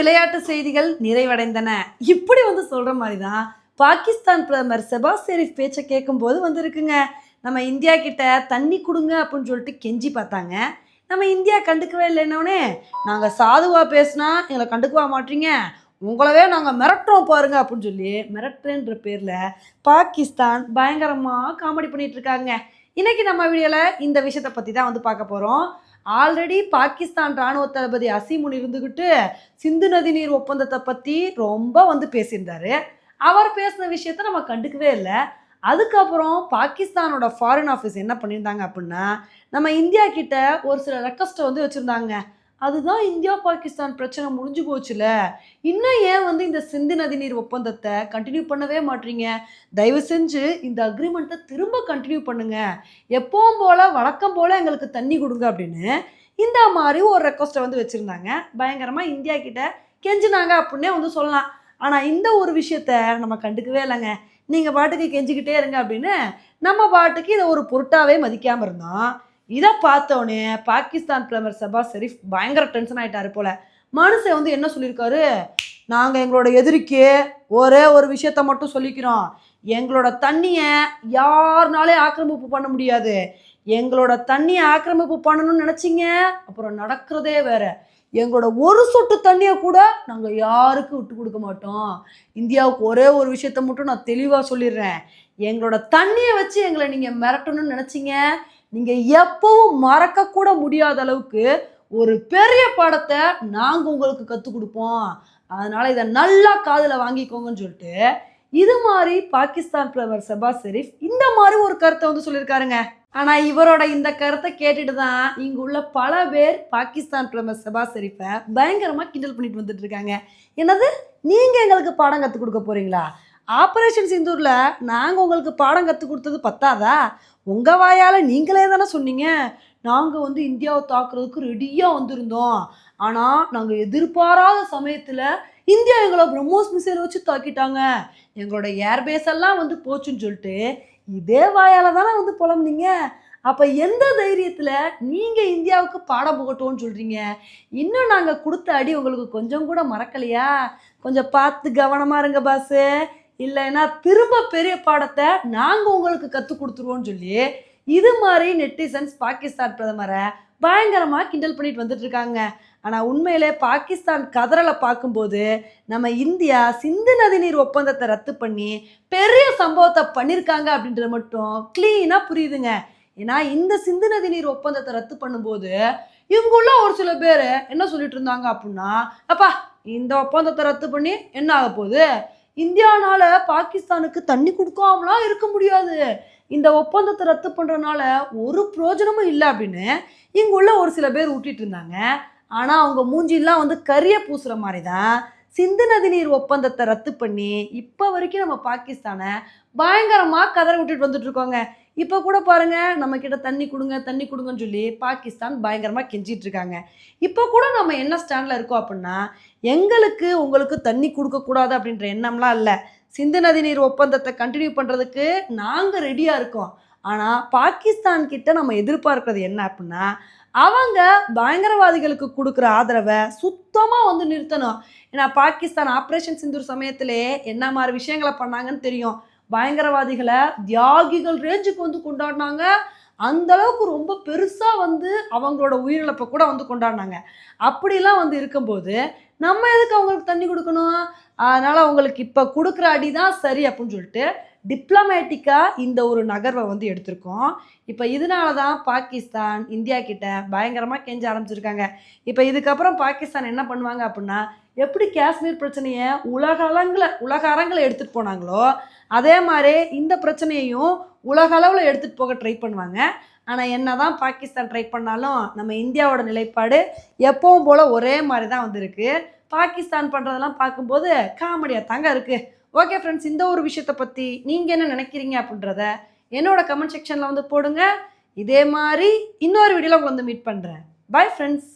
விளையாட்டு செய்திகள் நிறைவடைந்தன. இப்படி வந்து சொல்ற மாதிரி தான் பாகிஸ்தான் பிரதமர் செபாஸ் ஷெரீஃப் பேச்சை கேட்கும்போது வந்திருக்குங்க. நம்ம இந்தியா கிட்ட தண்ணி கொடுங்க அப்படின்னு சொல்லிட்டு கெஞ்சி பார்த்தாங்க. நம்ம இந்தியா கண்டுக்கவே இல்லைன்னொடனே நாங்கள் சாதுவாக பேசுனா எங்களை கண்டுக்கவா மாட்டீங்க? உங்களவே நாங்கள் மிரட்டுறோம் பாருங்க அப்படின்னு சொல்லி மிரட்டுன்ற பேரில் பாகிஸ்தான் பயங்கரமாக காமெடி பண்ணிட்டு இருக்காங்க. இன்னைக்கு நம்ம வீடியோவில் இந்த விஷயத்தை பற்றி தான் வந்து பார்க்க போகிறோம் ஆல்ரெடி பாகிஸ்தான் ராணுவ தளபதி அசீமுன் இருந்துக்கிட்டு சிந்து நதி நீர் ஒப்பந்தத்தை பற்றி ரொம்ப வந்து பேசியிருந்தாரு. அவர் பேசின விஷயத்த நம்ம கண்டுக்கவே இல்லை. அதுக்கப்புறம் பாகிஸ்தானோட ஃபாரின் ஆஃபீஸ் என்ன பண்ணியிருந்தாங்க அப்படின்னா நம்ம இந்தியா கிட்ட ஒரு சில ரெக்வஸ்ட்டை வந்து வச்சுருந்தாங்க. அதுதான் இந்தியா பாகிஸ்தான் பிரச்சனை முடிஞ்சு போச்சுல. இன்னும் ஏன் வந்து இந்த சிந்து நதி நீர் ஒப்பந்தத்தை கண்டினியூ பண்ணவே மாட்டீங்க தயவு செஞ்சு இந்த அக்ரிமெண்ட்டை திரும்ப கண்டினியூ பண்ணுங்க. எப்பவும் போல வழக்கம் போல எங்களுக்கு தண்ணி கொடுங்க அப்படின்னு இந்த மாதிரி ஒரு ரெக்வஸ்ட்டை வந்து வச்சுருந்தாங்க. பயங்கரமாக இந்தியா கிட்ட கெஞ்சினாங்க அப்படின்னே வந்து சொல்லலாம். ஆனால் இந்த ஒரு விஷயத்த நம்ம கண்டுக்கவே இல்லைங்க. நீங்கள் பாட்டுக்கு கெஞ்சிக்கிட்டே இருங்க அப்படின்னு நம்ம பாட்டுக்கு இதை ஒரு பொருட்டாவே மதிக்காமல் இருந்தோம். இதை பார்த்தோன்னே பாகிஸ்தான் பிரதமர் சபா ஷெரீஃப் பயங்கர டென்ஷன் ஆகிட்டாரு போல. மனுஷன் வந்து என்ன சொல்லியிருக்காரு? நாங்கள் எங்களோட எதிரிக்கு ஒரே ஒரு விஷயத்த மட்டும் சொல்லிக்கிறோம். எங்களோட தண்ணியை யாருனாலே ஆக்கிரமிப்பு பண்ண முடியாது. எங்களோட தண்ணியை ஆக்கிரமிப்பு பண்ணணும்னு நினச்சிங்க? அப்புறம் நடக்கிறதே வேற. எங்களோட ஒரு சொட்டு தண்ணியை கூட நாங்கள் யாருக்கும் விட்டு கொடுக்க மாட்டோம். இந்தியாவுக்கு ஒரே ஒரு விஷயத்த மட்டும் நான் தெளிவாக சொல்லிடுறேன். எங்களோட தண்ணியை வச்சு எங்களை நீங்கள் மிரட்டணும்னு நினச்சிங்க? நீங்கள் எப்பவும் மறக்கக்கூட முடியாத அளவுக்கு ஒரு பெரிய பாடத்தை நாங்கள் உங்களுக்கு கற்றுக் கொடுப்போம். அதனால் இதை நல்லா காதில் வாங்கிக்கோங்கன்னு சொல்லிட்டு இது மாதிரி பாகிஸ்தான் பிரதமர் செபாஸ் ஷெரீப் இந்த மாதிரி ஒரு கருத்தை வந்து சொல்லியிருக்காருங்க. ஆனால் இவரோட இந்த கருத்தை கேட்டுட்டு தான் இங்கே உள்ள பல பேர் பாகிஸ்தான் பிரதமர் செபாஸ் ஷெரீஃபை பயங்கரமாக கிண்டல் பண்ணிட்டு வந்துட்டு இருக்காங்க. என்னது? நீங்கள் எங்களுக்கு பாடம் கற்றுக் கொடுக்க போறீங்களா? ஆப்ரேஷன் சிந்தூரில் நாங்கள் உங்களுக்கு பாடம் கற்றுக் கொடுத்தது பத்தாதா? உங்கள் வாயால் நீங்களே தானே சொன்னீங்க. நாங்கள் வந்து இந்தியாவை தாக்குறதுக்கு ரெடியாக வந்திருந்தோம். ஆனால் நாங்கள் எதிர்பாராத சமயத்தில் இந்தியா எங்களை பிரம்மோஸ் மிசைல் வச்சு தாக்கிட்டாங்க. எங்களோட ஏர்பேஸ் எல்லாம் வந்து போச்சுன்னு சொல்லிட்டு இதே வாயால் தானே வந்து புலம்புனீங்க. அப்போ எந்த தைரியத்தில் நீங்கள் இந்தியாவுக்கு பாடம் புகட்டுவோன்னு சொல்கிறீங்க இன்னும் நாங்கள் கொடுத்த அடி உங்களுக்கு கொஞ்சம் கூட மறக்கலையா? கொஞ்சம் பார்த்து கவனமாக இருங்க பாஸு இல்லைன்னா திரும்ப பெரிய பாடத்தை நாங்கள் உங்களுக்கு கற்றுக் கொடுத்துருவோன்னு சொல்லி இது மாதிரி நெட்டிசன்ஸ் பாகிஸ்தான் பிரதமரை பயங்கரமாக கிண்டல் பண்ணிட்டு வந்துட்டு இருக்காங்க. ஆனால் உண்மையிலே பாகிஸ்தான் கதறலை பார்க்கும்போது நம்ம இந்தியா சிந்து நதி நீர் ஒப்பந்தத்தை ரத்து பண்ணி பெரிய சம்பவத்தை பண்ணியிருக்காங்க அப்படின்றது மட்டும் க்ளீனாக புரியுதுங்க. ஏன்னா இந்த சிந்து நதி நீர் ஒப்பந்தத்தை ரத்து பண்ணும்போது இவங்குள்ள ஒரு சில பேர் என்ன சொல்லிட்டு இருந்தாங்க அப்படின்னா அப்பா இந்த ஒப்பந்தத்தை ரத்து பண்ணி என்ன ஆக போகுது? இந்தியானால பாகிஸ்தானுக்கு தண்ணி கொடுக்காமலாம் இருக்க முடியாது. இந்த ஒப்பந்தத்தை ரத்து பண்ணுறனால ஒரு பிரயோஜனமும் இல்லை அப்படின்னு இங்குள்ள ஒரு சில பேர் ஊட்டிட்டு இருந்தாங்க. ஆனால் அவங்க மூஞ்சிலாம் வந்து கரிய பூசுகிற மாதிரி தான் சிந்து நதி நீர் ஒப்பந்தத்தை ரத்து பண்ணி இப்போ வரைக்கும் நம்ம பாகிஸ்தானை பயங்கரமாக கதற விட்டுட்டு வந்துட்டு இருக்கோங்க. இப்போ கூட பாருங்கள் நம்மக்கிட்ட தண்ணி கொடுங்க தண்ணி கொடுங்கன்னு சொல்லி பாகிஸ்தான் பயங்கரமாக கெஞ்சிட்டு இருக்காங்க. இப்போ கூட நம்ம என்ன ஸ்டாண்டில் இருக்கோம் அப்படின்னா எங்களுக்கு உங்களுக்கு தண்ணி கொடுக்கக்கூடாது அப்படின்ற எண்ணம்லாம் இல்லை. சிந்து நதி நீர் ஒப்பந்தத்தை கண்டினியூ பண்ணுறதுக்கு நாங்கள் ரெடியாக இருக்கோம். ஆனால் பாகிஸ்தான் கிட்ட நம்ம எதிர்பார்க்கறது என்ன அப்படின்னா அவங்க பயங்கரவாதிகளுக்கு கொடுக்குற ஆதரவை சுத்தமாக வந்து நிறுத்தணும். ஏன்னா பாகிஸ்தான் ஆப்ரேஷன் சிந்தூர் சமயத்திலே என்ன மாதிரி விஷயங்களை பண்ணாங்கன்னு தெரியும். பயங்கரவாதிகளை தியாகிகள் ரேஞ்சுக்கு வந்து கொண்டாடினாங்க. அந்த அளவுக்கு ரொம்ப பெருசாக வந்து அவங்களோட உயிரிழப்பை கூட வந்து கொண்டாடினாங்க. அப்படிலாம் வந்து இருக்கும்போது நம்ம எதுக்கு அவங்களுக்கு தண்ணி கொடுக்கணும்? அதனால் அவங்களுக்கு இப்போ கொடுக்குற அடி தான் சரி அப்படின்னு சொல்லிட்டு டிப்ளமேட்டிக்காக இந்த ஒரு நகர்வை வந்து எடுத்திருக்கோம். இப்போ இதனால தான் பாகிஸ்தான் இந்தியா கிட்ட பயங்கரமாக கெஞ்ச ஆரம்பிச்சிருக்காங்க. இப்போ இதுக்கப்புறம் பாகிஸ்தான் என்ன பண்ணுவாங்க அப்படின்னா எப்படி காஷ்மீர் பிரச்சனையை உலக அளங்கில் உலக அரங்கில் எடுத்துகிட்டு போனாங்களோ அதே மாதிரி இந்த பிரச்சனையையும் உலக அளவில் எடுத்துகிட்டு போக ட்ரை பண்ணுவாங்க. ஆனால் என்ன தான் பாகிஸ்தான் ட்ரை பண்ணாலும் நம்ம இந்தியாவோட நிலைப்பாடு எப்பவும் போல் ஒரே மாதிரி தான் வந்திருக்கு. பாகிஸ்தான் பண்ணுறதெல்லாம் பார்க்கும்போது காமெடியாக தாங்க இருக்குது ஓகே ஃப்ரெண்ட்ஸ் இந்த ஒரு விஷயத்தை பற்றி நீங்கள் என்ன நினைக்கிறீங்க அப்படின்றத என்னோட கமெண்ட் செக்ஷனில் வந்து போடுங்க. இதே மாதிரி இன்னொரு வீடியோவில் உங்களை வந்து மீட் பண்ணுறேன் பாய் ஃப்ரெண்ட்ஸ்